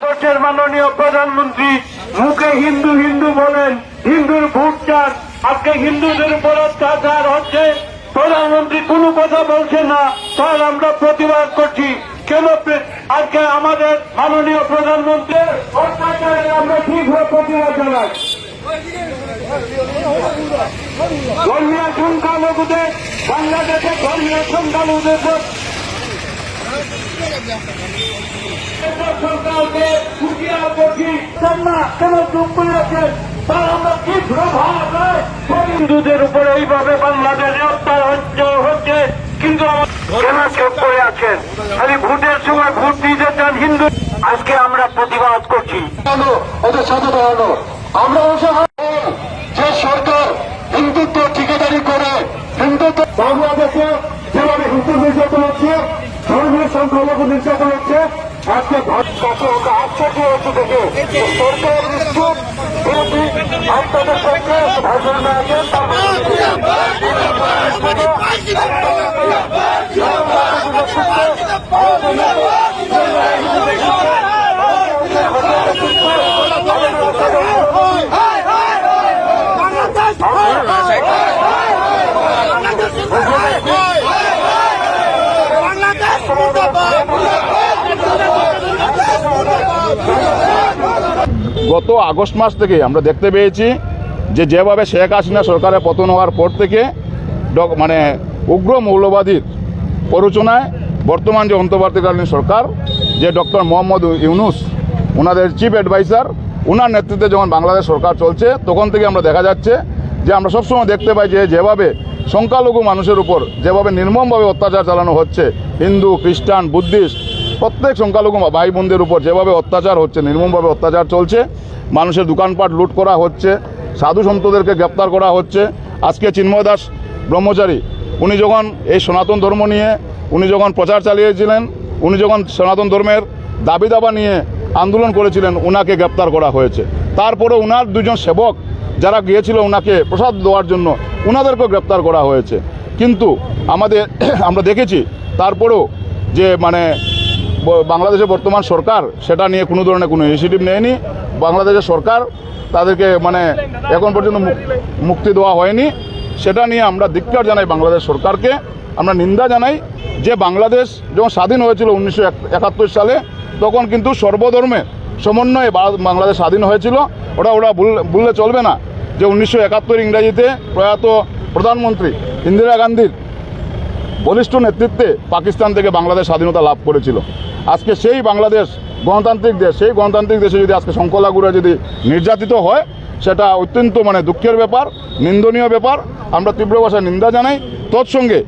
ভারতের মাননীয় প্রধানমন্ত্রী মুখে হিন্দু হিন্দু বলেন, হিন্দুর ভোট চান আজকে হিন্দুদের উপর অত্যাচার হচ্ছে। প্রধানমন্ত্রী কোনো কথা বলছে না, তার আমরা প্রতিবাদ করছি। কেন আজকে আমাদের মাননীয় প্রধানমন্ত্রী অত্যাচারে আমরা ঠিকভাবে প্রতিবাদ জানাই। ধর্মীয় সংখ্যালঘুদের বাংলাদেশে ধর্মীয় সংখ্যালঘুদের সরকারকে না কেন চুপ করে আছেন? তার আমরা কি প্রভাব হিন্দুদের উপরে এইভাবে বাংলাদেশে হত্যা হচ্ছে হচ্ছে কিন্তু আমার- কেন চুপ করে আছেন? খালি ভোটের সময় ভোট দিতে চান হিন্দু। আজকে আমরা প্রতিবাদ করছি। ওদের সাথে দাঁড়ানো। আমরা যে সরকার হিন্দুত্ব ঠিকাদারি করে হিন্দুত্ব বাংলাদেশে যেভাবে হিন্দু নির্যাতন হচ্ছে ধর্মীয় সংখ্যালঘু নির্যাতন হচ্ছে আজকে কাছে ওকে আশ্চর্য হচ্ছে দেখে। সরকার নিশ্চুপ বিরোধী আপনাদের পক্ষে ভাষণ না গত আগস্ট মাস থেকে আমরা দেখতে পেয়েছি যে যেভাবে শেখ হাসিনা সরকারের পতন হওয়ার পর থেকে মানে উগ্র মৌলবাদীর প্ররোচনায় বর্তমান যে অন্তর্বর্তীকালীন সরকার, যে ডক্টর মোহাম্মদ ইউনুস ওনাদের চিফ অ্যাডভাইসার ওনার নেতৃত্বে যখন বাংলাদেশ সরকার চলছে, তখন থেকে আমরা দেখা যাচ্ছে যে আমরা সবসময় দেখতে পাই যে যেভাবে সংখ্যালঘু মানুষের উপর যেভাবে নির্মমভাবে অত্যাচার চালানো হচ্ছে, হিন্দু, খ্রিস্টান, বুদ্ধিস্ট প্রত্যেক সংখ্যালঘু ভাই বোনদের উপর যেভাবে অত্যাচার হচ্ছে, নির্মমভাবে অত্যাচার চলছে, মানুষের দোকানপাট লুট করা হচ্ছে, সাধু সন্তদেরকে গ্রেপ্তার করা হচ্ছে। আজকে চিন্ময় দাস ব্রহ্মচারী, উনি যখন এই সনাতন ধর্ম নিয়ে, উনি যখন প্রচার চালিয়েছিলেন, উনি যখন সনাতন ধর্মের দাবি দাবা নিয়ে আন্দোলন করেছিলেন, উনাকে গ্রেপ্তার করা হয়েছে। তারপরে উনার দুজন সেবক যারা গিয়েছিল ওনাকে প্রসাদ দেওয়ার জন্য ওনাদেরকেও গ্রেপ্তার করা হয়েছে। কিন্তু আমাদের, আমরা দেখেছি, তারপরেও যে মানে ব- বাংলাদেশের বর্তমান সরকার, সেটা নিয়ে কোনো ধরনের কোনো ইনিশিয়েটিভ নেয়নি। বাংলাদেশের সরকার তাদেরকে মানে এখন পর্যন্ত মুক্তি দেওয়া হয়নি। সেটা নিয়ে আমরা ধিক্কার জানাই বাংলাদেশ সরকারকে। আমরা নিন্দা জানাই যে বাংলাদেশ যখন স্বাধীন হয়েছিল উনিশশো একাত্তর সালে, তখন কিন্তু সর্বধর্মের সমন্বয়ে বাংলাদেশ স্বাধীন হয়েছিল। ওটা ওরা ভুললে চলবে না। যে উনিশশো একাত্তর ইংরাজিতে প্রয়াত প্রধানমন্ত্রী ইন্দিরা গান্ধীর বলিষ্ঠ নেতৃত্বে পাকিস্তান থেকে বাংলাদেশ স্বাধীনতা লাভ করেছিল। আজকে সেই বাংলাদেশ গণতান্ত্রিক দেশ, সেই গণতান্ত্রিক দেশে যদি আজকে সংখ্যালঘুরা যদি নির্যাতিত হয়, সেটা অত্যন্ত মানে দুঃখের ব্যাপার, নিন্দনীয় ব্যাপার। আমরা তীব্র ভাষায় নিন্দা জানাই। তৎসঙ্গে